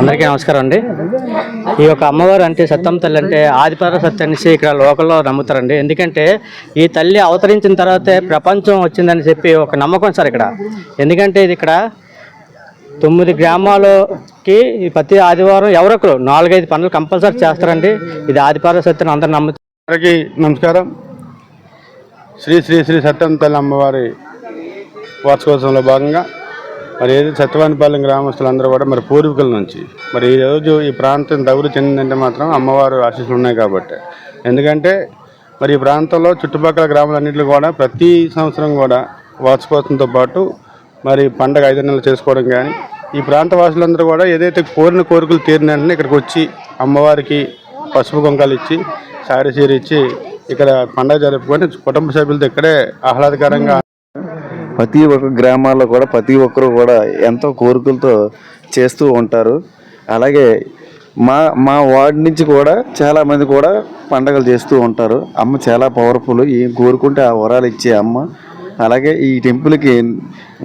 అందరికీ నమస్కారం అండి. ఈ యొక్క అమ్మవారు అంటే సత్యం తల్లి అంటే ఆదిపర సత్యాన్ని ఇక్కడ లోకల్లో నమ్ముతారండి. ఎందుకంటే ఈ తల్లి అవతరించిన తర్వాతే ప్రపంచం వచ్చిందని చెప్పి ఒక నమ్మకం సార్ ఇక్కడ. ఎందుకంటే ఇది ఇక్కడ తొమ్మిది గ్రామాలకి ప్రతి ఆదివారం ఎవరొకరు నాలుగైదు పనులు కంపల్సరీ చేస్తారండి. ఇది ఆదిపర సత్యం అందరు నమ్ముతారు. అందరికీ నమస్కారం. శ్రీ శ్రీ శ్రీ సత్యం తల్లి అమ్మవారి వార్షికోత్సవంలో భాగంగా మరి ఏది సత్యవానిపాలెం గ్రామస్తులందరూ కూడా మరి పూర్వీకుల నుంచి. మరి ఈరోజు ఈ ప్రాంతం దగులు చెందిందంటే మాత్రం అమ్మవారు ఆశీస్సులు ఉన్నాయి కాబట్టి. ఎందుకంటే మరి ఈ ప్రాంతంలో చుట్టుపక్కల గ్రామాలన్నింటిలో కూడా ప్రతి సంవత్సరం కూడా వార్షికోత్సవంతో పాటు మరి పండగ ఐదు నెలలు చేసుకోవడం కానీ ఈ ప్రాంత వాసులందరూ కూడా ఏదైతే కోరిన కోరికలు తీరిన వెంటనే ఇక్కడికి వచ్చి అమ్మవారికి పసుపు కొంకలు ఇచ్చి సారీ చీర ఇచ్చి ఇక్కడ పండగ జరుపుకొని కుటుంబ సభ్యులతో ఇక్కడే ఆహ్లాదకరంగా ప్రతి ఒక్క గ్రామాల్లో కూడా ప్రతి ఒక్కరు కూడా ఎంతో కోరికలతో చేస్తూ ఉంటారు. అలాగే మా మా వార్డు నుంచి కూడా చాలామంది కూడా పండగలు చేస్తూ ఉంటారు. అమ్మ చాలా పవర్ఫుల్ ఏం కోరుకుంటే ఆ వరాలు ఇచ్చే అమ్మ. అలాగే ఈ టెంపుల్కి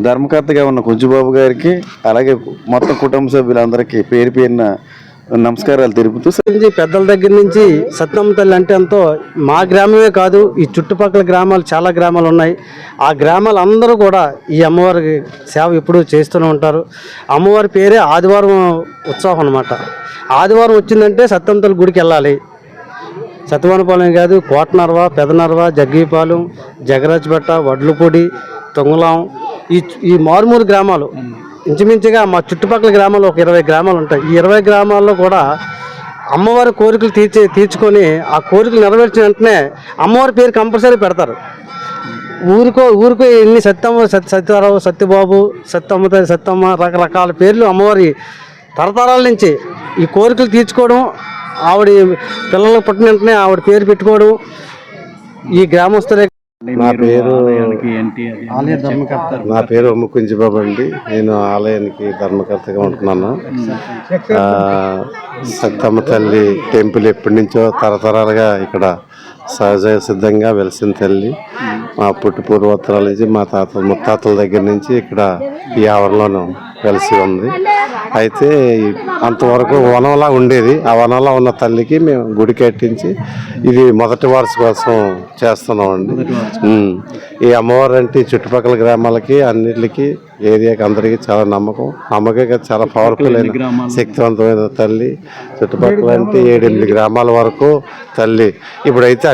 ధర్మకర్తగా ఉన్న కుంజుబాబు గారికి అలాగే మొత్తం కుటుంబ సభ్యులందరికీ పేరు పేరున నమస్కారాలు తెలుపుతూ పెద్దల దగ్గర నుంచి సత్యమ్మ తల్లి అంటే ఎంతో మా గ్రామమే కాదు ఈ చుట్టుపక్కల గ్రామాలు చాలా గ్రామాలు ఉన్నాయి. ఆ గ్రామాలు అందరూ కూడా ఈ అమ్మవారికి సేవ ఎప్పుడూ చేస్తూనే ఉంటారు. అమ్మవారి పేరే ఆదివారం ఉత్సవం అనమాట ఆదివారం వచ్చిందంటే సత్యం తల్లి గుడికి వెళ్ళాలి. సత్యవనపాలెం కాదు కోటనర్వ పెదనర్వ జగ్గీపాలెం జగరాజ్పేట వడ్లపూడి తొంగులాం ఈ ఈ మారుమూరు గ్రామాలు ఇంచుమించుగా మా చుట్టుపక్కల గ్రామంలో ఒక ఇరవై గ్రామాలు ఉంటాయి. ఈ ఇరవై గ్రామాల్లో కూడా అమ్మవారి కోరికలు తీర్చి తీర్చుకొని ఆ కోరికలు నెరవేర్చిన వెంటనే అమ్మవారి పేరు కంపల్సరీ పెడతారు. ఊరికో ఊరికో ఎన్ని సత్యమ్మ సత్య సత్యరావు సత్యబాబు సత్యమ్మ సత్యమ్మ రకరకాల పేర్లు అమ్మవారి తరతరాల నుంచి ఈ కోరికలు తీర్చుకోవడం ఆవిడ పిల్లలు పుట్టిన వెంటనే ఆవిడ పేరు పెట్టుకోవడం ఈ గ్రామస్తులే నా పేరు నా పేరు ముకుంజిబాబు అండి. నేను ఆలయానికి ధర్మకర్తగా ఉంటున్నాను. ఆ, సత్తమ్మ తల్లి టెంపుల్ ఎప్పటి నుంచో తరతరాలుగా ఇక్కడ సహజ సిద్ధంగా వెలిసిన తల్లి. మా పుట్టు పూర్వోత్తరాల నుంచి మా తాత ముత్తాతల దగ్గర నుంచి ఇక్కడ ఈ ఆవరణలోనూ వెలిసి ఉంది. అయితే అంతవరకు వనంలా ఉండేది. ఆ వనంలో ఉన్న తల్లికి మేము గుడి కట్టించి ఇది మొదటి వార్షికోత్సవం చేస్తున్నామండి. ఉమ్. ఈ అమ్మవారు అంటే చుట్టుపక్కల గ్రామాలకి అన్నిటికి ఏరియాకి అందరికీ చాలా నమ్మకం. నమ్మకం కాదు, చాలా పవర్ఫుల్ అయిన శక్తివంతమైన తల్లి. చుట్టుపక్కల అంటే ఏడెనిమిది గ్రామాల వరకు తల్లి. ఇప్పుడైతే